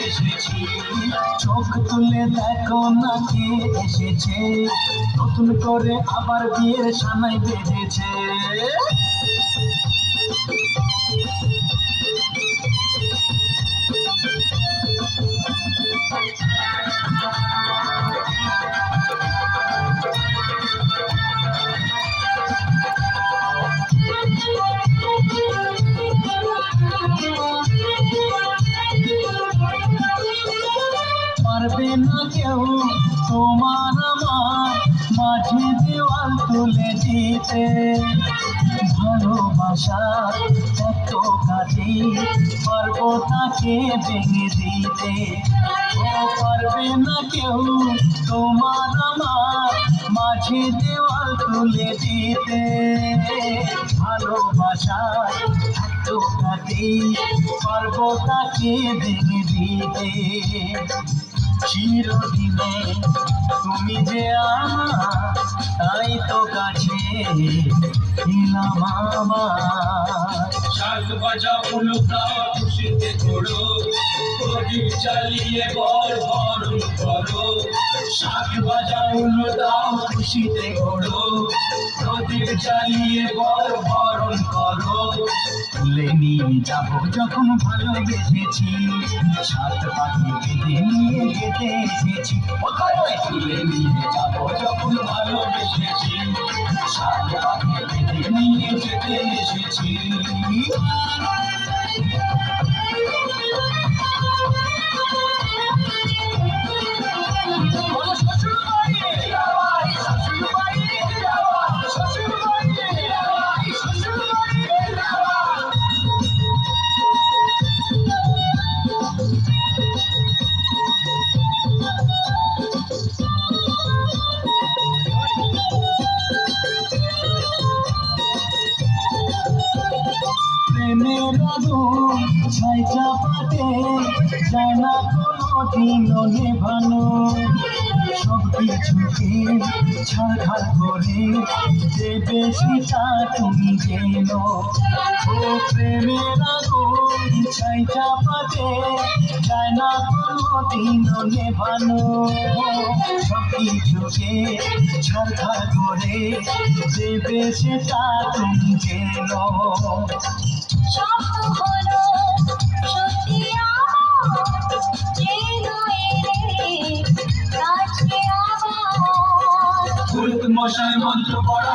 এসেছি? চোখ তুলে দেখো না কে এসেছে? নতুন করে আবার বিয়ের সানাই বেজেছে পারবে না কেউ? তোমার আমার মাঝে দেওয়াল তুলে দিতে। ভালোবাসা এত কাজে পারব তাকে ভেঙে দিতে। পারবে না কেউ? তোমার আমার মাঝে দেওয়াল তুলে দিতে। ভালোবাসা এত কাজে পারব তাকে ভেঙে দিতে। চিরদিনে তুমি যে আমার তাই তো কাছে এলাম আমার শাক বাজা উলুকা খুশিতে করো চালিয়ে বর করো। শাক বাজা দাও খুশিতে করো প্রদীপ চালিয়ে বর বরণ করো। তুলে নিয়ে যাব যখন ভালোবেসেছি সাত পাখি বেঁধে নিয়ে যেতে এসেছি কোথায় তুলে নিয়ে যাব যখন ভালোবেসেছি নিয়ে যেতে এসেছি প্রেমের আগুন ছাই চাপাতে যায় না কোনো দিনও নেভানো সব কিছুকে ছাড়খাড় করে দেবে সেটা তুমি যেন ও প্রেমের আগুন ছাই চাপাতে যায় না কোনো দিনও নেভানো সব কিছুকে ছাড়খাড় করে দেবে সেটা তুমি যেন অবসান মন্ত্র পড়া